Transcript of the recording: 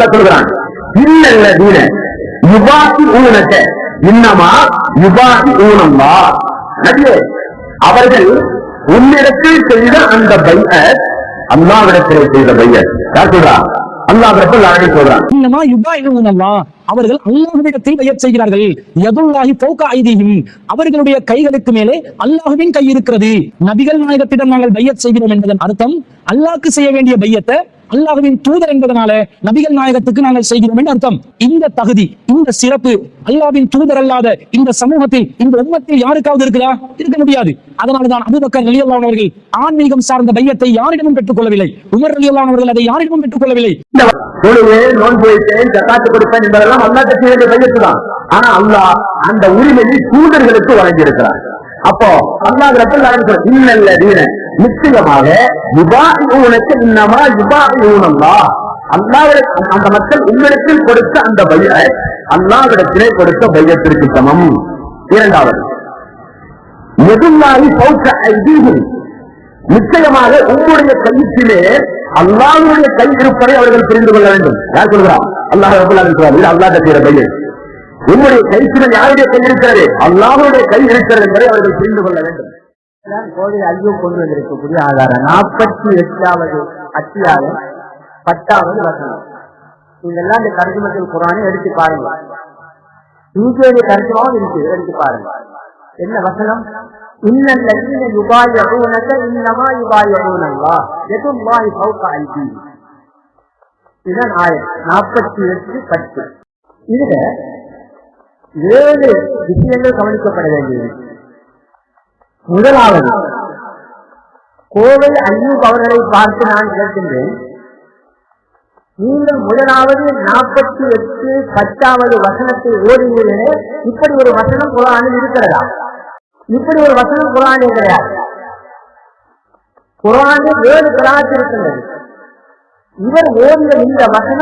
அல்ல சொல்கிறான் இல்ல தீன யுபாசி ஊனக்க இன்னமா யுபாசி ஊனம்மா அவர்கள் உன்னிடத்தில் செய்த அந்த பைய அல்லாவிடத்திலே செய்த பைய யார் சொல்றா? அல்லாஹ் சொல்றான். இன்னமா யுபாயினுன் அல்லாஹ் அவர்கள் அல்லாஹ்விடத்தில் பெயர் செய்கிறார்கள். யதுல்லாஹி போக்க ஐதீஹிம் அவர்களுடைய கைகளுக்கு மேலே அல்லாஹுவின் கை இருக்கிறது. நபிகள் நாயகத்திடம் நாங்கள் பையத் செய்கிறோம் என்பதன் அர்த்தம் அல்லாஹ்க்கு செய்ய வேண்டிய பையத்தை அல்லாஹுவின் தூதர் என்பதனால நபிகள் நாயகத்துக்கு நாங்கள் செய்கிறோம் என்று அர்த்தம். இந்த தகுதி இந்த சிறப்பு அல்லாவின் தூதர் அல்லாத இந்த சமூகத்தில் இந்த உண்மத்தில் யாருக்காவது இருக்குதா? இருக்க முடியாது. அதனால தான் ரலியல்லாஹு அவர்கள் ஆன்மீகம் சார்ந்த பையத்தை யாரிடமும் பெற்றுக் கொள்ளவில்லை உமர் ரலியல்லாஹு அவர்கள் அதை யாரிடமும் பெற்றுக் கொள்ளவில்லை நோன்பு வைத்தேன் ஜக்காத்து என்பதெல்லாம் வேண்டிய பையத்து தான் ஆனா அல்லாஹ் அந்த உரிமையை தூதர்களுக்கு வழங்கி இருக்கிறார் அப்போ அல்லாஹ் ரத்தல் இன்னல்ல தீன நிச்சயமாக யுபாயிஊனக்கு இன்னமா யுபாயிஊனல்லா அல்லாவிடத்தில் அந்த மக்கள் உங்களிடத்தில் கொடுத்த அந்த பைய அல்லாவிடத்திலே கொடுத்த பையத்திற்கு சமம். இரண்டாவது எதுல்லாஹி பௌக்க ஐதீகம் நிச்சயமாக உங்களுடைய கையிலே அல்லாவுடைய கை இருப்பதை அவர்கள் புரிந்து கொள்ள வேண்டும். யார் சொல்கிறார்? அல்லாஹ் ரப்பல் இது அல்லாஹ் செய்யற பையன் உங்களுடைய கைத்திலே யாருடைய கை இருக்கிறது? அல்லாவுடைய கை இருக்கிறது என்பதை அவர்கள் புரிந்து கொள்ள வேண்டும். கோழி ஐயோ கொண்டு வந்திருக்கக்கூடிய ஆதாரம். நாற்பத்தி எட்டாவது அத்தியாயம் பத்தாவது வசனம். இதெல்லாம் இந்த கருத்துமத்தில் குரானை எடுத்து பாருங்க. இங்கேயுடைய கருத்துமாவும் இருக்கு எடுத்து பாருங்க. என்ன வசனம்? இன்னல்லதீன யுபாயிஊனக இன்னமா யுபாயிஊனல்லா யதுல்லாஹி ஃபௌக ஐதி இதுதான் ஆயம். நாற்பத்தி எட்டு பத்து. இதுல ஏழு விஷயங்கள் கவனிக்கப்பட வேண்டியது. முதலாவது கோவை ஐயூப் அவர்களை பார்த்து நான் கேட்கின்றேன். நீங்கள் முதலாவது நாற்பத்தி எட்டு பத்தாவது வசனத்தை ஓடுகிறீர்களே இப்படி ஒரு வசனம் குரானில் இருக்கிறதா? இப்படி ஒரு வசனம் குரானில் கிடையாது குரானில் ஏழு கிராத்து இருக்கின்றது இவர் ஓடிய இந்த வசனம்